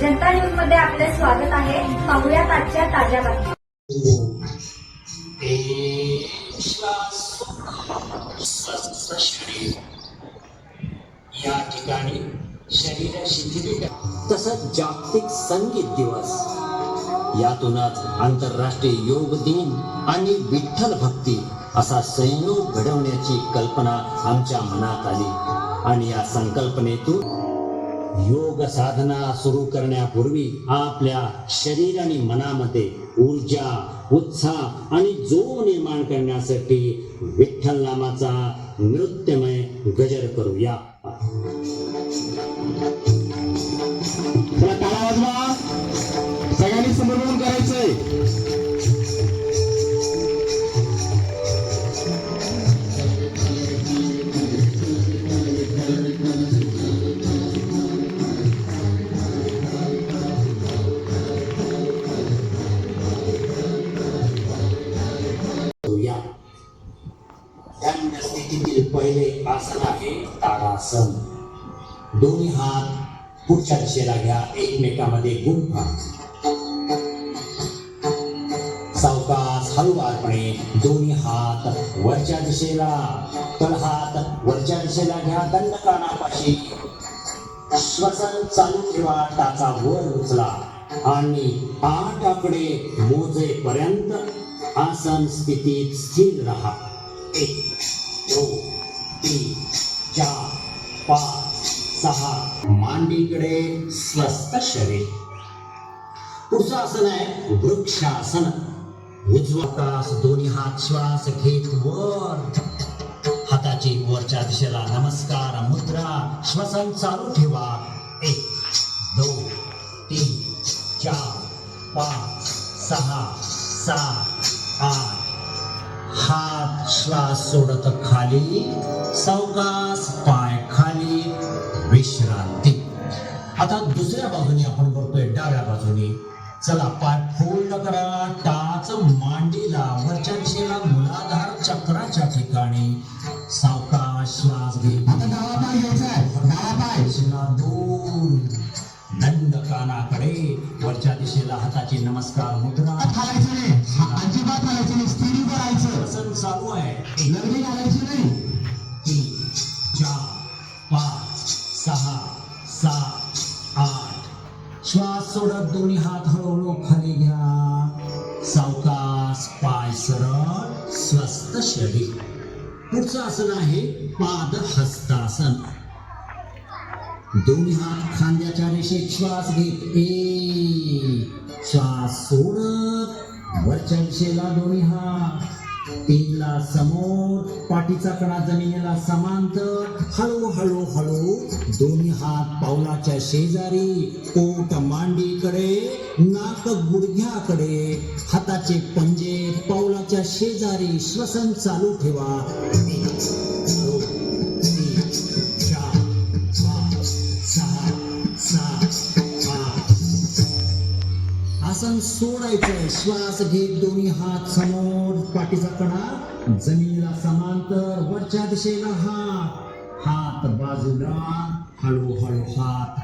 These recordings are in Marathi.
जनता न्यूजमध्ये आपले स्वागत आहे. पाहुयात आजच्या ताज्या बातम्या. या ठिकाणी शरीर शिथिल तसंच जागतिक संगीत दिवस. यातूनच आंतरराष्ट्रीय योग दिन आणि विठ्ठल भक्ती असा संयोग घडवण्याची कल्पना आमच्या मनात आली. आणि या संकल्पनेतून योग साधना सुरू करण्यापूर्वी आपल्या शरीर आणि मनामध्ये ऊर्जा उत्साह आणि जो निर्माण करण्यासाठी विठ्ठल नामाचा नृत्यमय गजर करूया. पहिले आसन आहे ताडासन दोन्ही हात पुढच्या दिशेला घ्या एकमेकामध्ये गुंफा सावकाश हळूवारपणे दोन्ही हात वरच्या दिशेला तळहात वरच्या दिशेला घ्या दंडकानापाशी श्वसन चालू ठेवा टाचा वर उचला. आणि आठ आकडे मोजेपर्यंत आसन स्थितीत स्थिर राहा. एक दोन तीन चार पाच सहा. मांडीकडे स्वस्त शरीर. पुढचं आसन आहे वृक्षासन. उजवा तास दोन्ही हात श्वास घेत वर. हाताची वरच्या दिशेला नमस्कार मुद्रा श्वसन चालू ठेवा. एक दोन तीन चार पाच सहा सात आठ हात श्वास सोडत खाली सावकाश पाय खाली विश्रांती. आता दुसऱ्या बाजूने आपण करतोय डाव्या बाजूने. चला पाय फोल्ड करा. टाच मांडीला वरच्या दिशेला मुलाधार चक्राच्या ठिकाणी. सावकाश श्वास घे आता डावा पाय घ्यायचा आहे. डावा पाय. दिशेला दोन. दंड कानाकडे वरच्या दिशेला हाताची नमस्कार मुद्रा. चालू आहे एक, लगडी नाही तीन चार पाच सहा सात आठ श्वास सोडत दोन्ही हात हळूहळू खाली घ्या सावकाश पाय सरळ स्वस्थ शरीर पुढचं आसन आहे पाद हस्तासन दोन्ही हात खांद्याच्या रेषेत श्वास घेत एक श्वास सोडत वरच्या दिशेला दोन्ही हात तीनला समोर पाठीचा कणा जमिनीला समांतर. हळू हळू हळू दोन्ही हात पावलाच्या शेजारी पोट मांडीकडे नाक गुडघ्याकडे हाताचे पंजे पावलाच्या शेजारी श्वसन चालू ठेवा. आसन सोडायचं श्वास घेत दोन्ही हात समोर पाठीचा कडा जमिनीला समांतर वरच्या दिशेला हात. हात बाजूला हळूहळू हात.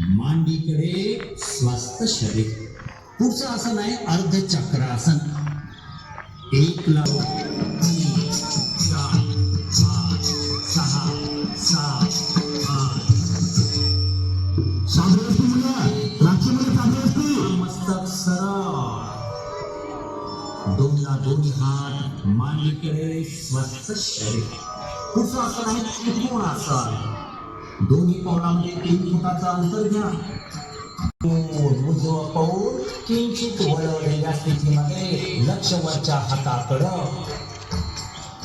मांडीकडे स्वस्थ शरीर. पुढचं आसन आहे अर्धचक्रासन. एक लाव हात मांडीकडे स्वस्त शरीर. पुढचं आसन आहे त्रिकोण आसन दोन्ही पावलामध्ये तीन फुटाचा अंतर घ्या. उजवं पाऊल किंचित वळवलेल्या स्थितीमध्ये लक्ष वरच्या हाताकडं.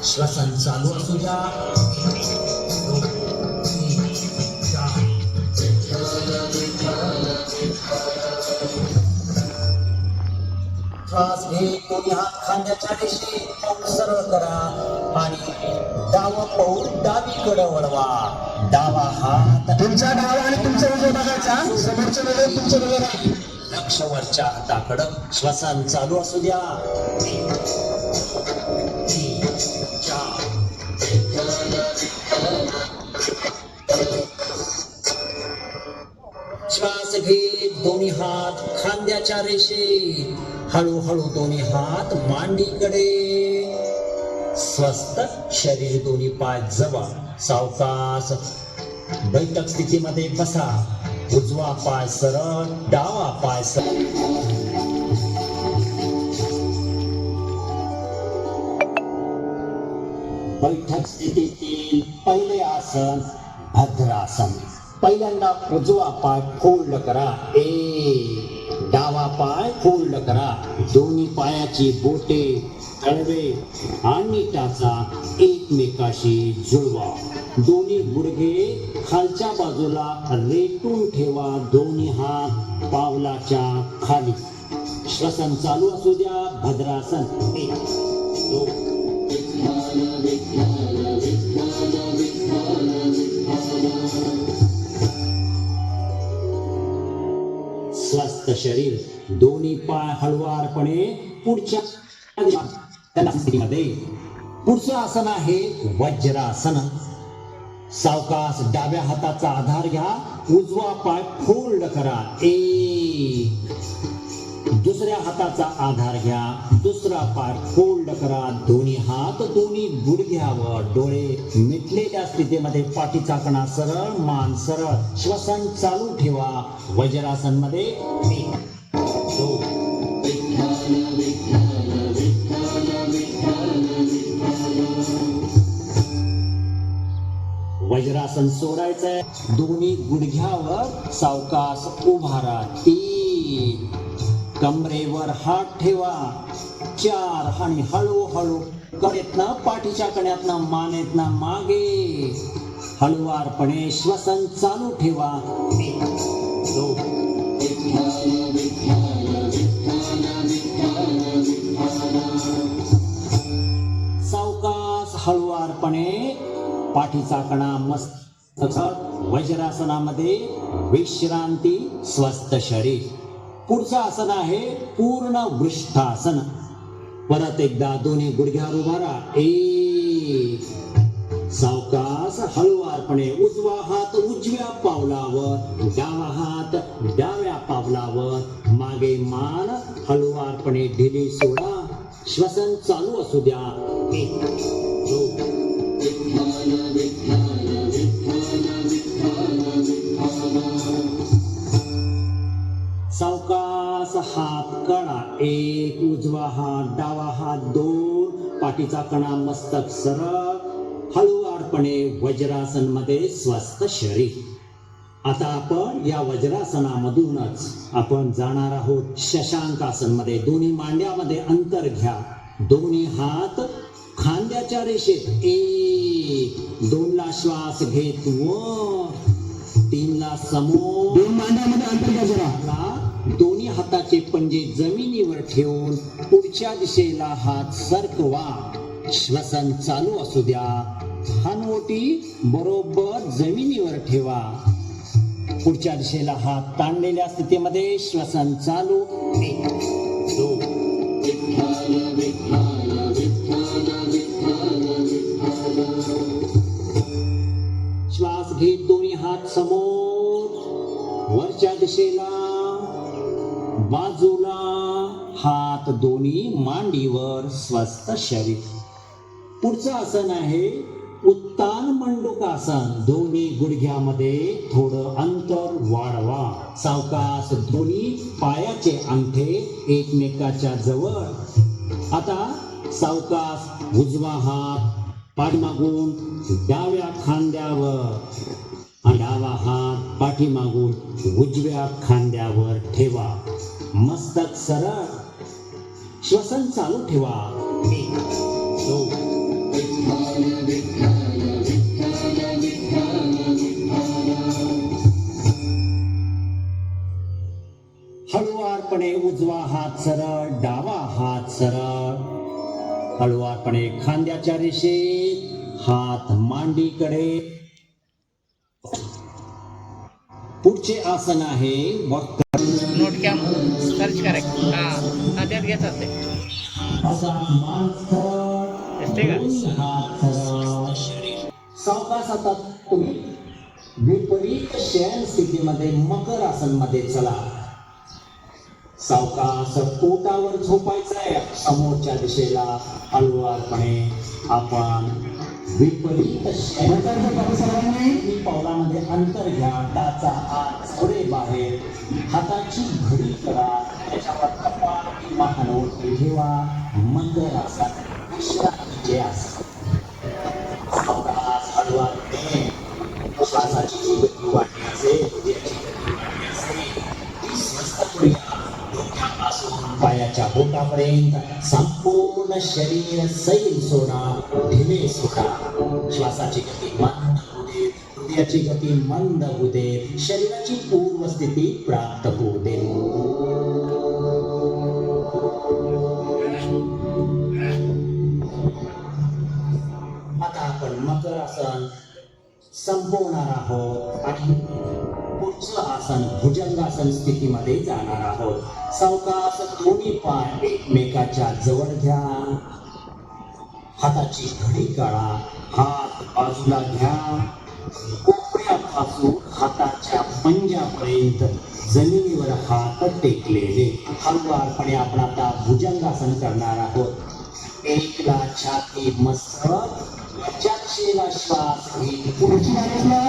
श्वसन चालू असू द्या. श्वास घे दोन्ही हात खांद्याच्या पाऊल सरळ करा आणि डावं पाऊल डावीकडे वळवा. डावा हात तुमचा डावा आणि तुमचा उजवा बघायचा समोरचं वेगळं तुमचं वेगळं नाही लक्ष वरच्या हाताकडं श्वसन चालू असू द्या. श्वास घे दोन्ही हात खांद्याच्या रेषेत. हळूहळू दोन्ही हात मांडीकडे. स्वस्त शरीर दोन्ही पाय जवळ. सावकाश. बैठक स्थितीमध्ये बसा. उजवा पाय सरळ डावा पाय सरळ. बैठक स्थितीतील पहिले आसन भद्रासन. पहिल्यांदा उजवा पाय फोल्ड करा. ए. डावा पाय फोल्ड करा. दोन्ही पायाची बोटे तळवे आणि टाचा एकमेकाशी जुळवा. दोन्ही गुडघे खालच्या बाजूला रेटून ठेवा दोन्ही हात पावलाच्या खाली. श्वसन चालू असू द्या भद्रासन. शरीर दोन्ही पाय हळुवारपणे पुढच्या पुढचं आसन आहे वज्रासन. सावकाश डाव्या हाताचा आधार घ्या. उजवा पाय फोल्ड करा. एक. दुसऱ्या हाताचा आधार घ्या. दुसरा पाय फोल्ड करा. दोन्ही हात दोन्ही गुडघ्यावर डोळे मिटलेल्या स्थितीमध्ये पाठीचा कणा सरळ मान सरळ श्वसन चालू ठेवा. वज्रासनमध्ये दोन, वज्रासन सोडायचंय. दोन्ही गुडघ्यावर सावकाश उभारा. तीन कमरेवर हात ठेवा. चार आणि हळूहळू कडेतनं पाठीच्या कण्यातनं मानेतनं मागे. हळुवारपणे श्वसन चालू ठेवा. सावकास सावकाश हळुवारपणे पाठीचा कणा मस्त वज्रासनामध्ये विश्रांती स्वस्त शरीर. पुढचं आसन आहे पूर्ण वृष्ठासन. परत एकदा दोन्ही गुडघ्यावर उभा राहा. एक सावकाश हळुवारपणे उजवा हात उजव्या पावलावर डावा हात डाव्या पावलावर मागे मान हळुवारपणे ढिली सोडा. श्वसन चालू असू द्या. एक उजवा हात डावा हात दोन. पाठीचा कणा मस्तक सरळ. हळुवारपणे वज्रासनमध्ये स्वस्थ शरीर. आता आपण या वज्रासनामधूनच आपण जाणार आहोत शशांकासनमध्ये दोन्ही मांड्यामध्ये अंतर घ्या. दोन्ही हात खांद्याच्या रेषेत. एक. दोन ला श्वास घेत वर. तीन ला समोर. दोन मांड्यामध्ये अंतर घ्या जरा. दोन्ही हाताचे पंजे जमिनीवर ठेवून पुढच्या दिशेला हात सरकवा. श्वसन चालू असू द्या. हानवटी बरोबर जमिनीवर ठेवा. पुढच्या दिशेला हात ताणलेल्या स्थितीमध्ये श्वसन चालू. एक श्वास घेत दोन्ही हात समोर. वरच्या दिशेला बाजूला हात दोन्ही मांडीवर स्वस्त शरीर. पुढचं आसन आहे उत्तान मंडुकासन. दोन्ही गुडघ्यामध्ये थोडं अंतर वाढवा. सावकाश दोन्ही पायाचे अंगठे एकमेकाच्या जवळ. आता सावकाश उजवा हात पाठीमागून डाव्या खांद्यावर. डावा हात पाठीमागून उजव्या खांद्यावर ठेवा. मस्तक सरळ. श्वसन चालू ठेवा. एक हो. हळुवारपणे उजवा हात सरळ डावा हात सरळ. हळुवारपणे खांद्याच्या रेषेत हात मांडीकडे. पुढचे आसन आहे वक्त नोट कॅम सर्च करायचं हां हां त्यात घेतात असते. दिसते का? सावकाश आता तुम्ही विपरीत शयन स्थितीमध्ये मकर आसनमध्ये चला. सावकाश पोटावर झोपायचंय. समोरच्या दिशेला हळुवारपणे आपण विपरीत प्रकारचं पावलामध्ये अंतर घ्या टाचा आत पुढे बाहेर हाताची घडी करा त्याच्यावर कपाळ किंवा हलवटी ठेवा मंदर असा विश्रांतीचे आसन सावकाश हळुवारपणे श्वासाची जी गती असेल गती असेल ती करूया डोक्यापासून पायाच्या बोटापर्यंत संपूर्ण शरीर सैल सोडा ढिले सोडा श्वासाची गती मंद होऊ दे हृदयाची गती मंद होऊ दे शरीराची पूर्वस्थिती प्राप्त होऊ दे आता आपण मकर आसन संपवणार आहोत आणि पुढचं आसन भुजंगासन स्थितीमध्ये जाणार आहोत. सावकाश दोन्ही पाय एकमेकाच्या जवळ घ्या. हाताची घडी काढा हात बाजूला घ्या. कोपऱ्यापासून हाताच्या पंजापर्यंत जमिनीवर हात टेकलेले हळूवारपणे आपण आता भुजंगासन करणार आहोत. एकला छाती मस्त वरच्या श्वास घेत पुढची माणूसला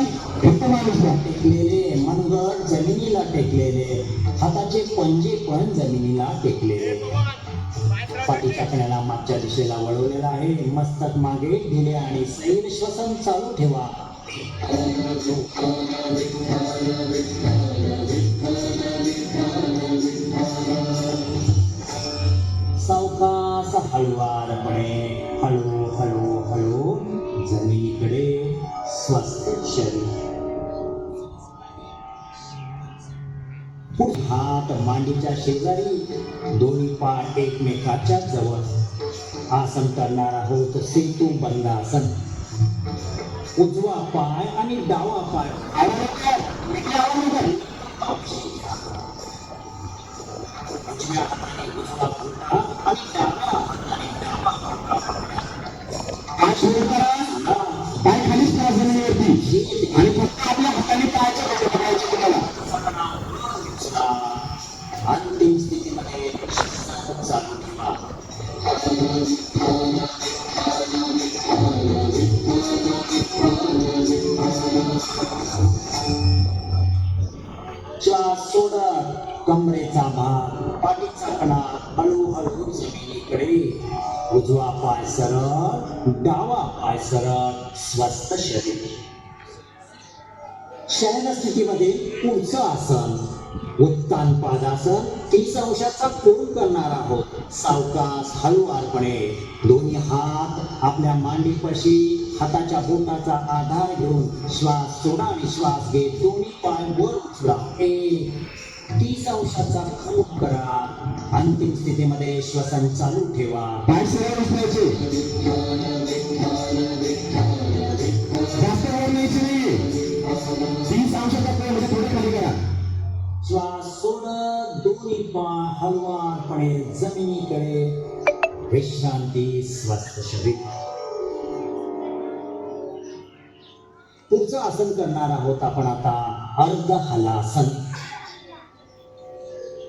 फक्त माणूसला टेकलेले मनगट जमिनीला टेकलेले हाताचे पंजे पण जमिनीला टेकलेले. पाठीच्या कण्याला मागच्या दिशेला वळवलेला आहे. मस्तक मागे ढिले आणि सैल श्वसन चालू ठेवा. सावकाश हळुवारपणे हळू हळू हळू जमिनीकडे स्वस्थ शरीर. हात मांडीच्या शेजारी दोन्ही पाय एकमेकाच्या जवळ. आसन करणार आहोत सेतू बंदासन उजवा पाय आणि डावा पाय. उजव्या आणि डाव्या चालू ठेवा कमरेचा भाग पाठीचा कणा हळूहळू जमिनीकडे उजवा पाय सरळ डावा पाय सरळ स्वस्त शरीर. शयन स्थितीमध्ये पुढचं आसन. उत्तान पादासन तीस अंशाचा कोण करणार आहोत? सावकाश हळूवारपणे दोन्ही हात आपल्या मांडीपाशी हाताच्या बोटाचा आधार घेऊन श्वास सोडा आणि श्वास घेत दोन्ही पाय वर उचला. एक तीस अंशाचा खूप करा. अंतिम स्थितीमध्ये श्वसन चालू ठेवा. पाय सरळ बसवायचे. हलवारपणे जमिनीकडे. विश्रांती स्वस्थ शरीर. पुढचं आसन करणार आहोत आपण आता अर्ध हलासन.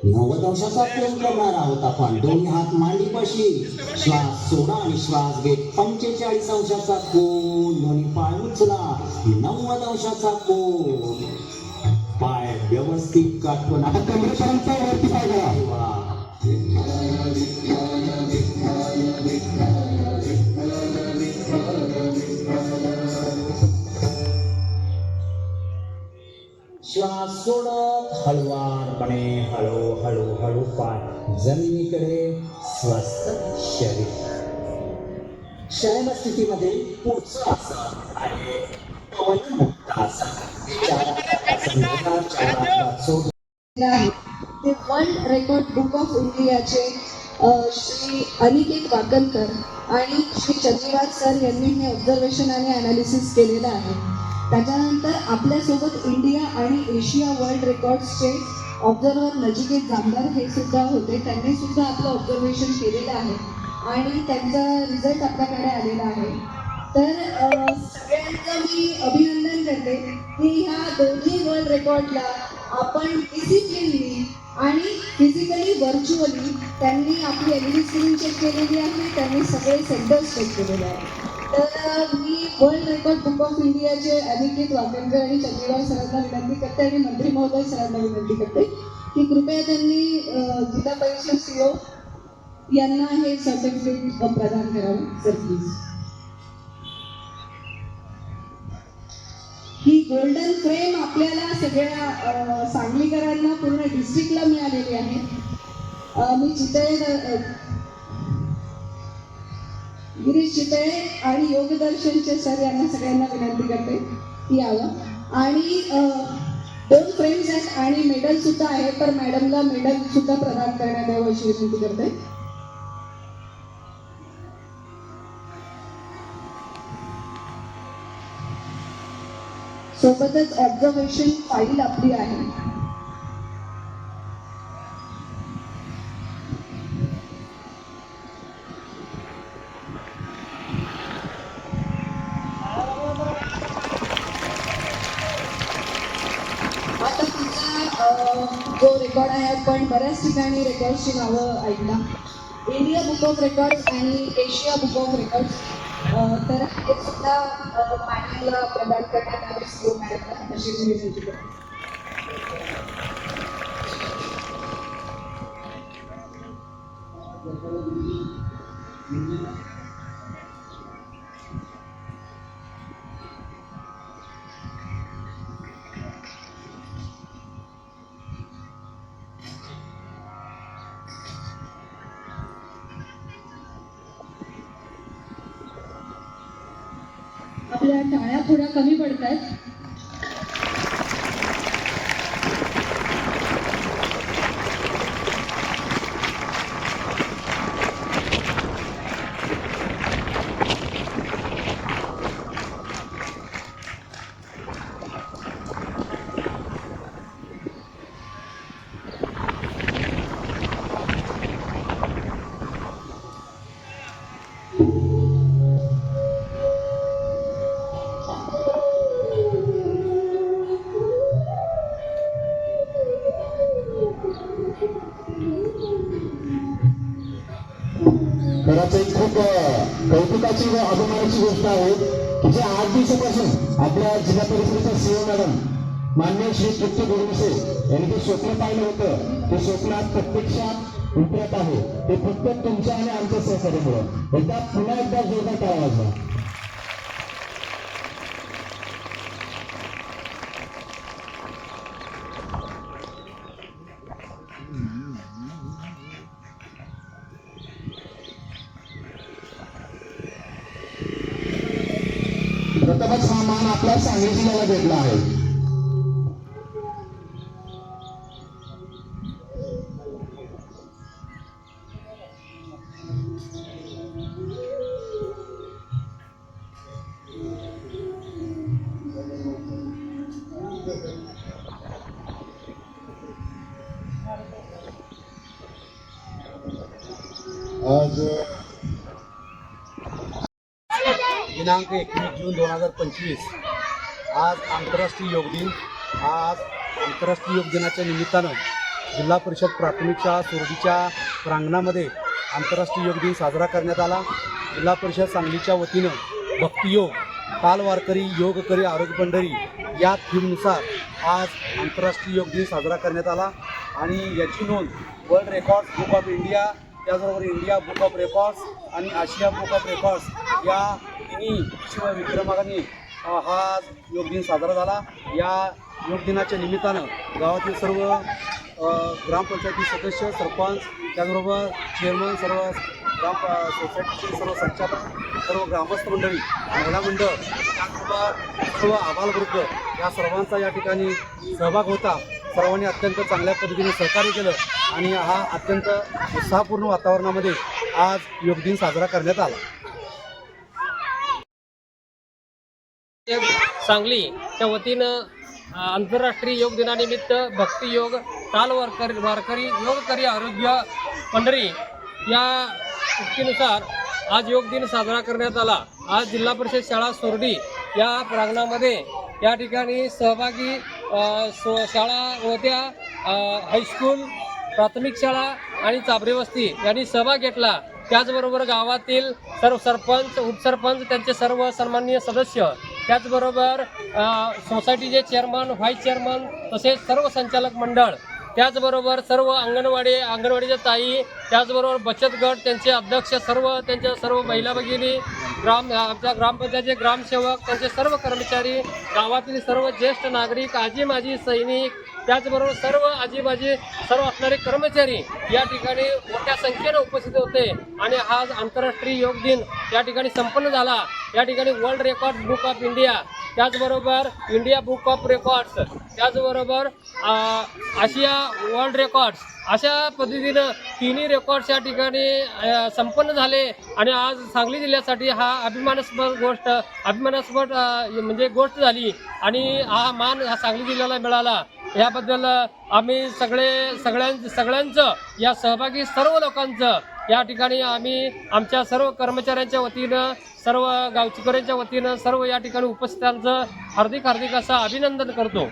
नव्वद अंशाचा करणार आहोत आपण. दोन्ही हात मांडीपाशी श्वास सोडा आणि श्वास घेत पंचेचाळीस अंशाचा कोण दोन्ही पाय उचला. नव्वद अंशाचा कोण पाय व्यवस्थित काटून आता कमरेपर्यंत वरती पाय ठेवा श्वास सोडत हळूवारपणे हळू हळू हळू पाय. जमिनीकडे स्वस्थ शरीर. शयन स्थितीमध्ये पुढचं आसन आहे. पवनमुक्तासन. चार हाताचा ते वर्ल्ड रेकॉर्ड बुक ऑफ इंडियाचे श्री अनिकेत वाकणकर आणि श्री चंद्रीवाद सर यांनी हे ऑब्झर्वेशन आणि अनालिसिस केलेलं आहे. त्याच्यानंतर आपल्यासोबत इंडिया आणि एशिया वर्ल्ड रेकॉर्ड्सचे ऑब्झर्वर नजिकेत जामदार हे सुद्धा होते. त्यांनी सुद्धा आपलं ऑब्झर्वेशन केलेलं आहे. आणि त्यांचा रिझल्ट आपल्याकडे आलेला आहे. तर सगळ्यांचं मी अभिनंदन करते की ह्या दोन्ही वर्ल्ड रेकॉर्डला आपण डिसिप्लिनली आणि फिजिकली व्हर्च्युअली त्यांनी आपली L E D screen check केलेली आहे. त्यांनी सगळे सेंटर्स चेक केलेले आहे तर मी वर्ल्ड रेकॉर्ड बुक ऑफ इंडियाचे अधिकृत वाकणकर आणि चंद्रराव सरांना विनंती करते आणि मंत्री महोदय सरांना विनंती करते की कृपया त्यांनी जिल्हा परिषद सीओ यांना हे सर्टिफिकेट प्रदान करावं. सर प्लीज गोल्डन फ्रेम आपल्याला सगळ्या सांगलीकरांना पूर्ण डिस्ट्रिक्टला मिळालेली आहे. मी चितळे गिरीश चितळे आणि योगदर्शनचे सर यांना सगळ्यांना विनंती करते की यावं. आणि दोन फ्रेम्स आहेत आणि मेडल सुद्धा आहे तर मॅडमला मेडल सुद्धा प्रदान करण्यात यावं अशी विनंती करते. सोबतच ऑब्झर्वेशन फाईल आपली आहे. आता तुमचा जो रेकॉर्ड आहे आपण बऱ्याच ठिकाणी रेकॉर्डची नावं ऐकला इंडिया बुक ऑफ रेकॉर्ड आणि एशिया बुक ऑफ रेकॉर्ड तर हे सुद्धा मॅडमला प्रदान करण्यात आले सीओ मॅडमला अशी मी विनंती करते आपल्या अशी गोष्ट आहे की जे आठ दिवसापासून आपल्या जिल्हा परिषदेच्या सीओ मॅडम मान्य श्री तृप्ती गोडसे यांनी जे स्वप्न पाहिलं होतं ते स्वप्न आज प्रत्यक्षात उतरत आहे. ते फक्त तुमच्या आणि आमच्या सहकार्यामुळं. एकदा पुन्हा एकदा जोरदार टाळा वाजवा. हा मान आपल्या भेटला आहे. आज दिनांक एकवीस जून दोन हजार पंचवीस. आज आंतरराष्ट्रीय योग दिन. आज आंतरराष्ट्रीय योग दिनाच्या निमित्तानं जिल्हा परिषद प्राथमिक शाळा सुरडीच्या प्रांगणामध्ये आंतरराष्ट्रीय योग दिन साजरा करण्यात आला. जिल्हा परिषद सांगलीच्या वतीनं भक्तियोग काल वारकरी योग करी आरोग्य पंढरी या थीमनुसार आज आंतरराष्ट्रीय योग दिन साजरा करण्यात आला. आणि याची नोंद world record book of India त्याचबरोबर इंडिया बुक ऑफ रेकॉर्ड्स आणि आशिया बुक ऑफ रेकॉर्ड्स या तिन्ही विश्वविक्रमाने हा योग दिन साजरा झाला. या योग दिनाच्या निमित्तानं गावातील सर्व ग्रामपंचायती सदस्य सरपंच त्याचबरोबर चेअरमन सर्व ग्राम सोसायटीचे सर्व संचालक सर्व ग्रामस्थ मंडळी महिला मंडळ त्याचबरोबर सर्व आबालवृद्ध या सर्वांचा या ठिकाणी सहभाग होता. सर्वांनी अत्यंत चांगल्या पद्धतीने सहकार्य केलं आणि हा अत्यंत उत्साहपूर्ण वातावरणामध्ये आज योग दिन साजरा करण्यात आला. सांगलीच्या वतीनं आंतरराष्ट्रीय योग दिनानिमित्त भक्ती योग ताल वारकरी वारकरी योगकरी आरोग्य पंढरी या उक्तीनुसार आज योग दिन साजरा करण्यात आला. आज जिल्हा परिषद शाळा सोरडी या प्रांगणामध्ये या ठिकाणी सहभागी सो शाळा होत्या हायस्कूल प्राथमिक शाळा आणि चाबरे वस्ती यांनी सहभाग घेतला. त्याचबरोबर गावातील सर्व सरपंच उपसरपंच त्यांचे सर्व सन्माननीय सदस्य त्याचबरोबर सोसायटीचे चेअरमन व्हाईस चेअरमन तसेच सर्व संचालक मंडळ त्याचबरोबर सर्व अंगणवाडी अंगणवाडीच्या ताई त्याचबरोबर बचत गट त्यांचे अध्यक्ष सर्व त्यांच्या सर्व महिला भगिनी ग्राम आमच्या ग्रामपंचायतचे ग्रामसेवक त्यांचे सर्व कर्मचारी गावातील सर्व ज्येष्ठ नागरिक आजी माजी सैनिक त्याचबरोबर सर्व आजीबाजी सर्व असणारे कर्मचारी या ठिकाणी मोठ्या संख्येने उपस्थित होते. आणि आज आंतरराष्ट्रीय योग दिन या ठिकाणी संपन्न झाला. या ठिकाणी world record book of India त्याचबरोबर इंडिया बुक ऑफ रेकॉर्ड्स त्याचबरोबर आशिया वर्ल्ड रेकॉर्ड्स अशा पद्धतीनं तिन्ही रेकॉर्ड्स या ठिकाणी संपन्न झाले. आणि आज सांगली जिल्ह्यासाठी हा अभिमानास्पद गोष्ट अभिमानास्पद म्हणजे गोष्ट झाली. आणि हा मान हा सांगली जिल्ह्याला मिळाला. याबद्दल आम्ही सगळे सगळ्यां सगळ्यांचं या सहभागी सर्व लोकांचं या ठिकाणी आम्ही आमच्या सर्व कर्मचाऱ्यांच्या वतीनं सर्व गावचीकरांच्या वतीनं सर्व या ठिकाणी उपस्थितांचं हार्दिक हार्दिक असं अभिनंदन करतो.